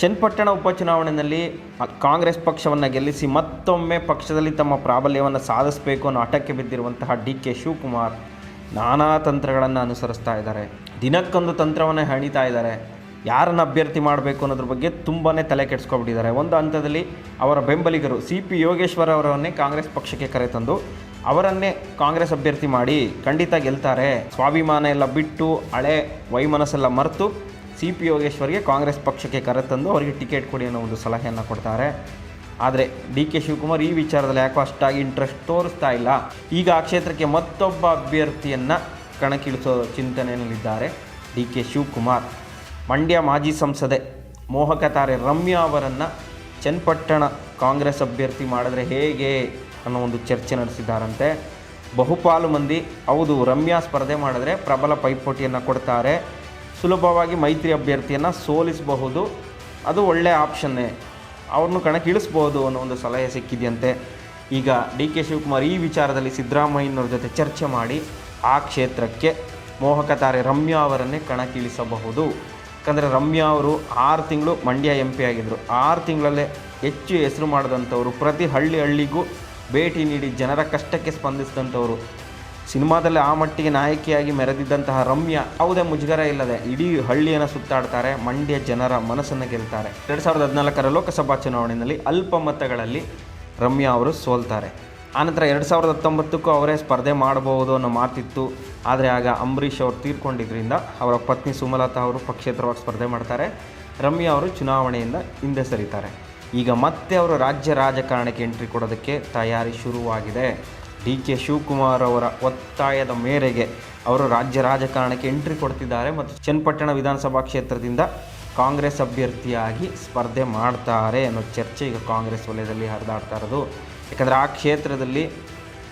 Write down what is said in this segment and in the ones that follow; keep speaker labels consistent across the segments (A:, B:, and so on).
A: ಚನ್ನಪಟ್ಟಣ ಉಪಚುನಾವಣೆಯಲ್ಲಿ ಕಾಂಗ್ರೆಸ್ ಪಕ್ಷವನ್ನು ಗೆಲ್ಲಿಸಿ ಮತ್ತೊಮ್ಮೆ ಪಕ್ಷದಲ್ಲಿ ತಮ್ಮ ಪ್ರಾಬಲ್ಯವನ್ನು ಸಾಧಿಸಬೇಕು ಅನ್ನೋ ಹಠಕ್ಕೆ ಬಿದ್ದಿರುವಂತಹ ಡಿ ಕೆ ಶಿವಕುಮಾರ್ ನಾನಾ ತಂತ್ರಗಳನ್ನು ಅನುಸರಿಸ್ತಾ ಇದ್ದಾರೆ. ದಿನಕ್ಕೊಂದು ತಂತ್ರವನ್ನು ಹೆಣಿತಾ ಇದ್ದಾರೆ. ಯಾರನ್ನು ಅಭ್ಯರ್ಥಿ ಮಾಡಬೇಕು ಅನ್ನೋದ್ರ ಬಗ್ಗೆ ತುಂಬಾ ತಲೆ ಕೆಡಿಸ್ಕೊಬಿಟ್ಟಿದ್ದಾರೆ. ಒಂದು ಹಂತದಲ್ಲಿ ಅವರ ಬೆಂಬಲಿಗರು ಸಿ ಪಿ ಯೋಗೇಶ್ವರ ಅವರನ್ನೇ ಕಾಂಗ್ರೆಸ್ ಪಕ್ಷಕ್ಕೆ ಕರೆತಂದು ಅವರನ್ನೇ ಕಾಂಗ್ರೆಸ್ ಅಭ್ಯರ್ಥಿ ಮಾಡಿ ಖಂಡಿತ ಗೆಲ್ತಾರೆ. ಸ್ವಾಭಿಮಾನ ಎಲ್ಲ ಬಿಟ್ಟು ಹಳೆ ವೈಮನಸ್ಸೆಲ್ಲ ಮರೆತು ಸಿ ಪಿ ಯೋಗೇಶ್ವರ್ಗೆ ಕಾಂಗ್ರೆಸ್ ಪಕ್ಷಕ್ಕೆ ಕರೆತಂದು ಅವರಿಗೆ ಟಿಕೆಟ್ ಕೊಡಿ ಅನ್ನೋ ಒಂದು ಸಲಹೆಯನ್ನು ಕೊಡ್ತಾರೆ. ಆದರೆ ಡಿ ಕೆ ಶಿವಕುಮಾರ್ ಈ ವಿಚಾರದಲ್ಲಿ ಯಾಕೋ ಅಷ್ಟಾಗಿ ಇಂಟ್ರೆಸ್ಟ್ ತೋರಿಸ್ತಾ ಇಲ್ಲ. ಈಗ ಆ ಕ್ಷೇತ್ರಕ್ಕೆ ಮತ್ತೊಬ್ಬ ಅಭ್ಯರ್ಥಿಯನ್ನು ಕಣಕ್ಕಿಳಿಸೋ ಚಿಂತನೆಯಲ್ಲಿದ್ದಾರೆ ಡಿ ಕೆ ಶಿವಕುಮಾರ್. ಮಂಡ್ಯ ಮಾಜಿ ಸಂಸದೆ ಮೋಹಕ ತಾರೆ ರಮ್ಯಾ ಅವರನ್ನು ಚನ್ನಪಟ್ಟಣ ಕಾಂಗ್ರೆಸ್ ಅಭ್ಯರ್ಥಿ ಮಾಡಿದ್ರೆ ಹೇಗೆ ಅನ್ನೋ ಒಂದು ಚರ್ಚೆ ನಡೆಸಿದ್ದಾರಂತೆ. ಬಹುಪಾಲು ಮಂದಿ ಹೌದು, ರಮ್ಯಾ ಸ್ಪರ್ಧೆ ಮಾಡಿದ್ರೆ ಪ್ರಬಲ ಪೈಪೋಟಿಯನ್ನು ಕೊಡ್ತಾರೆ. ಸುಲಭವಾಗಿ ಮೈತ್ರಿ ಅಭ್ಯರ್ಥಿಯನ್ನು ಸೋಲಿಸಬಹುದು. ಅದು ಒಳ್ಳೆಯ ಆಪ್ಷನ್ನೇ ಅವ್ರನ್ನು ಕಣಕ್ಕಿಳಿಸ್ಬೋದು ಅನ್ನೋ ಒಂದು ಸಲಹೆ ಸಿಕ್ಕಿದೆಯಂತೆ. ಈಗ ಡಿ ಕೆ ಶಿವಕುಮಾರ್ ಈ ವಿಚಾರದಲ್ಲಿ ಸಿದ್ದರಾಮಯ್ಯನವ್ರ ಜೊತೆ ಚರ್ಚೆ ಮಾಡಿ ಆ ಕ್ಷೇತ್ರಕ್ಕೆ ಮೋಹಕ ತಾರೆ ರಮ್ಯಾ ಅವರನ್ನೇ ಕಣಕ್ಕಿಳಿಸಬಹುದು. ಯಾಕಂದರೆ ರಮ್ಯಾ ಅವರು ಆರು ತಿಂಗಳು ಮಂಡ್ಯ ಎಂ ಪಿ ಆಗಿದ್ದರು ಆರು ತಿಂಗಳಲ್ಲೇ ಹೆಚ್ಚು ಹೆಸರು ಮಾಡಿದಂಥವ್ರು, ಪ್ರತಿ ಹಳ್ಳಿ ಹಳ್ಳಿಗೂ ಭೇಟಿ ನೀಡಿ ಜನರ ಕಷ್ಟಕ್ಕೆ ಸ್ಪಂದಿಸಿದಂಥವ್ರು. ಸಿನಿಮಾದಲ್ಲಿ ಆ ಮಟ್ಟಿಗೆ ನಾಯಕಿಯಾಗಿ ಮೆರೆದಿದ್ದಂತಹ ರಮ್ಯಾ, ಯಾವುದೇ ಮುಜುಗರ ಇಲ್ಲದೆ ಇಡೀ ಹಳ್ಳಿಯನ್ನು ಸುತ್ತಾಡ್ತಾರೆ, ಮಂಡ್ಯ ಜನರ ಮನಸ್ಸನ್ನು ಗೆಲ್ತಾರೆ. ಎರಡು ಸಾವಿರದ ಹದಿನಾಲ್ಕರ ಲೋಕಸಭಾ ಚುನಾವಣೆಯಲ್ಲಿ ಅಲ್ಪ ಮತಗಳಲ್ಲಿ ರಮ್ಯಾ ಅವರು ಸೋಲ್ತಾರೆ. ಆನಂತರ ಎರಡು ಸಾವಿರದ ಹತ್ತೊಂಬತ್ತಕ್ಕೂ ಅವರೇ ಸ್ಪರ್ಧೆ ಮಾಡಬಹುದು ಅನ್ನೋ ಮಾತಿತ್ತು. ಆದರೆ ಆಗ ಅಂಬರೀಷ್ ಅವರು ತೀರ್ಕೊಂಡಿದ್ದರಿಂದ ಅವರ ಪತ್ನಿ ಸುಮಲತಾ ಅವರು ಪಕ್ಷೇತರವಾಗಿ ಸ್ಪರ್ಧೆ ಮಾಡ್ತಾರೆ. ರಮ್ಯಾ ಅವರು ಚುನಾವಣೆಯಿಂದ ಹಿಂದೆ ಸರಿತಾರೆ. ಈಗ ಮತ್ತೆ ಅವರು ರಾಜ್ಯ ರಾಜಕಾರಣಕ್ಕೆ ಎಂಟ್ರಿ ಕೊಡೋದಕ್ಕೆ ತಯಾರಿ ಶುರುವಾಗಿದೆ. ಡಿ ಕೆ ಶಿವಕುಮಾರ್ ಅವರ ಒತ್ತಾಯದ ಮೇರೆಗೆ ಅವರು ರಾಜ್ಯ ರಾಜಕಾರಣಕ್ಕೆ ಎಂಟ್ರಿ ಕೊಡ್ತಿದ್ದಾರೆ ಮತ್ತು ಚನ್ನಪಟ್ಟಣ ವಿಧಾನಸಭಾ ಕ್ಷೇತ್ರದಿಂದ ಕಾಂಗ್ರೆಸ್ ಅಭ್ಯರ್ಥಿಯಾಗಿ ಸ್ಪರ್ಧೆ ಮಾಡ್ತಾರೆ ಅನ್ನೋ ಚರ್ಚೆ ಈಗ ಕಾಂಗ್ರೆಸ್ ವಲಯದಲ್ಲಿ ಹರಿದಾಡ್ತಾ ಇರೋದು. ಯಾಕಂದರೆ ಆ ಕ್ಷೇತ್ರದಲ್ಲಿ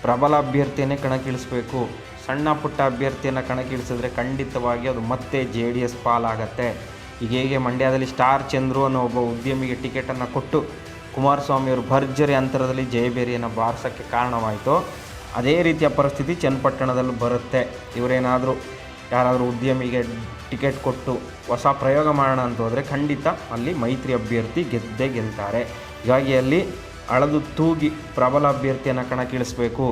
A: ಪ್ರಬಲ ಅಭ್ಯರ್ಥಿಯನ್ನೇ ಕಣಕ್ಕಿಳಿಸ್ಬೇಕು. ಸಣ್ಣ ಪುಟ್ಟ ಅಭ್ಯರ್ಥಿಯನ್ನು ಕಣಕ್ಕಿಳಿಸಿದ್ರೆ ಖಂಡಿತವಾಗಿ ಅದು ಮತ್ತೆ ಜೆ ಡಿ ಎಸ್ ಪಾಲಾಗತ್ತೆ. ಈಗ ಹೇಗೆ ಮಂಡ್ಯದಲ್ಲಿ ಸ್ಟಾರ್ ಚಂದ್ರು ಅನ್ನೋ ಒಬ್ಬ ಉದ್ಯಮಿಗೆ ಟಿಕೆಟನ್ನು ಕೊಟ್ಟು ಕುಮಾರಸ್ವಾಮಿಯವರು ಭರ್ಜರಿ ಅಂತರದಲ್ಲಿ ಜಯಬೇರಿಯನ್ನು ಬಾರಿಸೋಕ್ಕೆ ಕಾರಣವಾಯಿತು ಅದೇ ರೀತಿಯ ಪರಿಸ್ಥಿತಿ ಚನ್ನಪಟ್ಟಣದಲ್ಲಿ ಬರುತ್ತೆ. ಇವರೇನಾದರೂ ಯಾರಾದರೂ ಉದ್ಯಮಿಗೆ ಟಿಕೆಟ್ ಕೊಟ್ಟು ಹೊಸ ಪ್ರಯೋಗ ಮಾಡೋಣ ಅಂತ ಹೋದರೆ ಖಂಡಿತ ಅಲ್ಲಿ ಮೈತ್ರಿ ಅಭ್ಯರ್ಥಿ ಗೆದ್ದೇ ಗೆಲ್ತಾರೆ. ಹೀಗಾಗಿ ಅಲ್ಲಿ ಅಳದು ತೂಗಿ ಪ್ರಬಲ ಅಭ್ಯರ್ಥಿಯನ್ನು ಕಣಕ್ಕಿಳಿಸ್ಬೇಕು.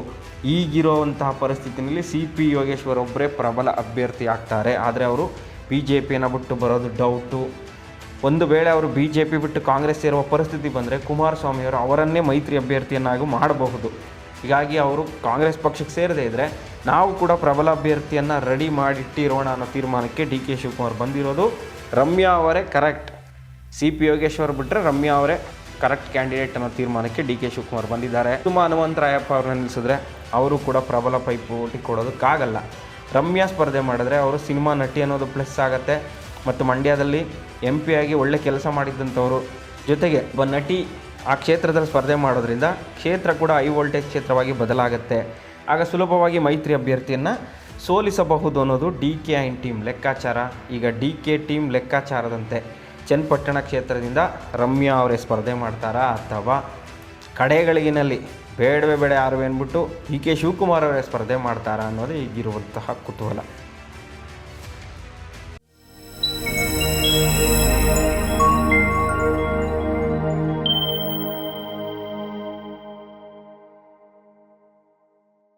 A: ಈಗಿರೋವಂತಹ ಪರಿಸ್ಥಿತಿನಲ್ಲಿ ಸಿ ಪಿ ಯೋಗೇಶ್ವರ್ ಒಬ್ಬರೇ ಪ್ರಬಲ ಅಭ್ಯರ್ಥಿ ಆಗ್ತಾರೆ. ಆದರೆ ಅವರು ಬಿ ಜೆ ಪಿಯನ್ನು ಬಿಟ್ಟು ಬರೋದು ಡೌಟು ಒಂದು ವೇಳೆ ಅವರು ಬಿ ಜೆ ಪಿ ಬಿಟ್ಟು ಕಾಂಗ್ರೆಸ್ ಸೇರುವ ಪರಿಸ್ಥಿತಿ ಬಂದರೆ ಕುಮಾರಸ್ವಾಮಿಯವರು ಅವರನ್ನೇ ಮೈತ್ರಿ ಅಭ್ಯರ್ಥಿಯನ್ನಾಗಿ ಮಾಡಬಹುದು. ಹೀಗಾಗಿ ಅವರು ಕಾಂಗ್ರೆಸ್ ಪಕ್ಷಕ್ಕೆ ಸೇರದೇ ಇದ್ದರೆ ನಾವು ಕೂಡ ಪ್ರಬಲ ಅಭ್ಯರ್ಥಿಯನ್ನು ರೆಡಿ ಮಾಡಿಟ್ಟಿರೋಣ ಅನ್ನೋ ತೀರ್ಮಾನಕ್ಕೆ ಡಿ ಕೆ ಶಿವಕುಮಾರ್ ಬಂದಿರೋದು. ರಮ್ಯಾ ಅವರೇ ಕರೆಕ್ಟ್ ಸಿ ಪಿ ಯೋಗೇಶ್ವರ್ ಬಿಟ್ಟರೆ ರಮ್ಯಾ ಅವರೇ ಕರೆಕ್ಟ್ ಕ್ಯಾಂಡಿಡೇಟ್ ಅನ್ನೋ ತೀರ್ಮಾನಕ್ಕೆ ಡಿ ಕೆ ಶಿವಕುಮಾರ್ ಬಂದಿದ್ದಾರೆ. ತುಂಬ ಹನುಮಂತರಾಯಪ್ಪ ಅವ್ರನ್ನ ನಿಲ್ಲಿಸಿದ್ರೆ ಅವರು ಕೂಡ ಪ್ರಬಲ ಪೈಪೋಟಿ ಕೊಡೋದಕ್ಕಾಗಲ್ಲ. ರಮ್ಯಾ ಸ್ಪರ್ಧೆ ಮಾಡಿದ್ರೆ ಅವರು ಸಿನಿಮಾ ನಟಿ ಅನ್ನೋದು ಪ್ಲಸ್ ಆಗುತ್ತೆ. ಮತ್ತು ಮಂಡ್ಯದಲ್ಲಿ ಎಂ ಪಿ ಆಗಿ ಒಳ್ಳೆ ಕೆಲಸ ಮಾಡಿದ್ದಂಥವ್ರು. ಜೊತೆಗೆ ಒಬ್ಬ ನಟಿ ಆ ಕ್ಷೇತ್ರದಲ್ಲಿ ಸ್ಪರ್ಧೆ ಮಾಡೋದ್ರಿಂದ ಕ್ಷೇತ್ರ ಕೂಡ ಹೈ ವೋಲ್ಟೇಜ್ ಕ್ಷೇತ್ರವಾಗಿ ಬದಲಾಗುತ್ತೆ. ಆಗ ಸುಲಭವಾಗಿ ಮೈತ್ರಿ ಅಭ್ಯರ್ಥಿಯನ್ನು ಸೋಲಿಸಬಹುದು ಅನ್ನೋದು ಡಿ ಕೆ ಐನ್ ಟೀಮ್ ಲೆಕ್ಕಾಚಾರ. ಈಗ ಡಿ ಕೆ ಟೀಮ್ ಲೆಕ್ಕಾಚಾರದಂತೆ ಚನ್ನಪಟ್ಟಣ ಕ್ಷೇತ್ರದಿಂದ ರಮ್ಯಾ ಅವರೇ ಸ್ಪರ್ಧೆ ಮಾಡ್ತಾರಾ ಅಥವಾ ಕಡೆಗಳಿಗಿನಲ್ಲಿ ಬೇಡವೇ ಬೇಡ ಯಾರು ಅಂದ್ಬಿಟ್ಟು ಡಿ ಕೆ ಶಿವಕುಮಾರ್ ಅವರೇ ಸ್ಪರ್ಧೆ ಮಾಡ್ತಾರಾ ಅನ್ನೋದು ಈಗಿರುವಂತಹ ಕುತೂಹಲ.